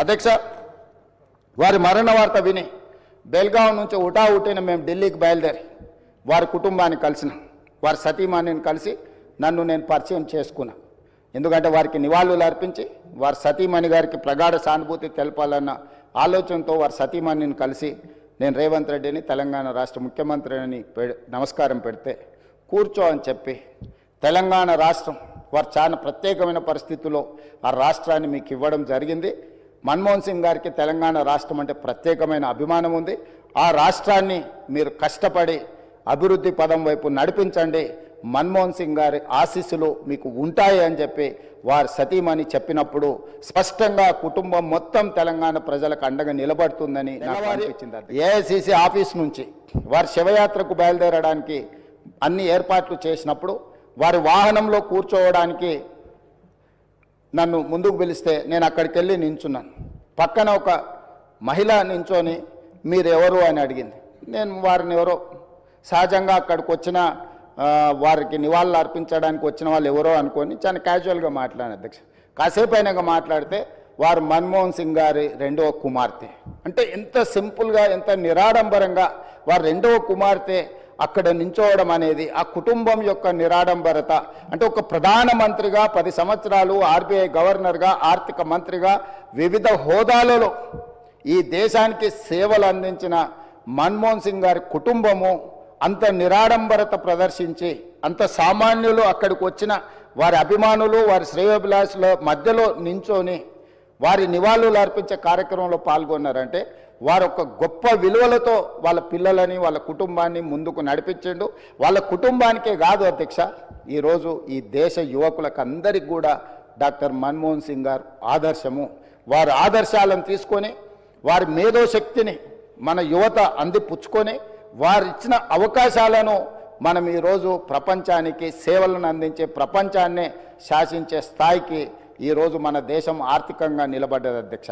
అధ్యక్ష వారి మరణ వార్త విని బెల్గాం నుంచి ఉటా ఉట్టిన మేము ఢిల్లీకి బయలుదేరి వారి కుటుంబాన్ని కలిసిన. వారి సతీమణిని కలిసి నన్ను నేను పరిచయం చేసుకున్నా. ఎందుకంటే వారికి నివాళులు అర్పించి వారి సతీమణి గారికి ప్రగాఢ సానుభూతి తెలపాలన్న ఆలోచనతో వారి సతీమణిని కలిసి నేను రేవంత్ రెడ్డిని తెలంగాణ రాష్ట్ర ముఖ్యమంత్రిని పె- నమస్కారం పెడితే కూర్చో అని చెప్పి తెలంగాణ రాష్ట్రం వారు చాలా ప్రత్యేకమైన పరిస్థితుల్లో ఆ రాష్ట్రాన్ని మీకు ఇవ్వడం జరిగింది. మన్మోహన్ సింగ్ గారికి తెలంగాణ రాష్ట్రం అంటే ప్రత్యేకమైన అభిమానం ఉంది. ఆ రాష్ట్రాన్ని మీరు కష్టపడి అభివృద్ధి పదం వైపు నడిపించండి. మన్మోహన్ సింగ్ గారి ఆశీస్సులు మీకు ఉంటాయి అని చెప్పి వారి సతీమణి చెప్పినప్పుడు స్పష్టంగా కుటుంబం మొత్తం తెలంగాణ ప్రజలకు అండగా నిలబడుతుందని నాకు అనిపించింది ఏఐసిసి ఆఫీస్ నుంచి వారి శివయాత్రకు బయలుదేరడానికి అన్ని ఏర్పాట్లు చేసినప్పుడు వారి వాహనంలో కూర్చోవడానికి నన్ను ముందుకు పిలిస్తే నేను అక్కడికి వెళ్ళి నించున్నాను. పక్కన ఒక మహిళ నించొని మీరెవరు? అని అడిగింది. నేను వారిని ఎవరో సహజంగా అక్కడికి వచ్చిన వారికి నివాళులు అర్పించడానికి వచ్చిన వాళ్ళు ఎవరో అనుకొని చాలా క్యాజువల్గా మాట్లాడాను అధ్యక్ష. కాసేపు అయినాక మాట్లాడితే వారు మన్మోహన్ సింగ్ గారి రెండవ కుమార్తె. అంటే ఎంత సింపుల్గా ఎంత నిరాడంబరంగా వారు రెండవ కుమార్తె అక్కడ నించోవడం అనేది ఆ కుటుంబం యొక్క నిరాడంబరత. అంటే ఒక ప్రధానమంత్రిగా పది సంవత్సరాలు ఆర్బీఐ గవర్నర్గా ఆర్థిక మంత్రిగా వివిధ హోదాలలో ఈ దేశానికి సేవలు అందించిన మన్మోహన్ సింగ్ గారి కుటుంబము అంత నిరాడంబరత ప్రదర్శించి అంత సామాన్యులు అక్కడికి వచ్చిన వారి అభిమానులు వారి శ్రేయోభిలాషుల మధ్యలో నించొని వారి నివాళులు అర్పించే కార్యక్రమంలో పాల్గొన్నారంటే వారు ఒక గొప్ప విలువలతో వాళ్ళ పిల్లలని వాళ్ళ కుటుంబాన్ని ముందుకు నడిపించిండు. వాళ్ళ కుటుంబానికే కాదు అధ్యక్ష ఈరోజు ఈ దేశ యువకులకు అందరికి కూడా డాక్టర్ మన్మోహన్ సింగ్ గారు ఆదర్శము. వారి ఆదర్శాలను తీసుకొని వారి మేధోశక్తిని మన యువత అందిపుచ్చుకొని వారు ఇచ్చిన అవకాశాలను మనం ఈరోజు ప్రపంచానికి సేవలను అందించే ప్రపంచాన్నే శాసించే స్థాయికి ఈరోజు మన దేశం ఆర్థికంగా నిలబడ్డది అధ్యక్ష.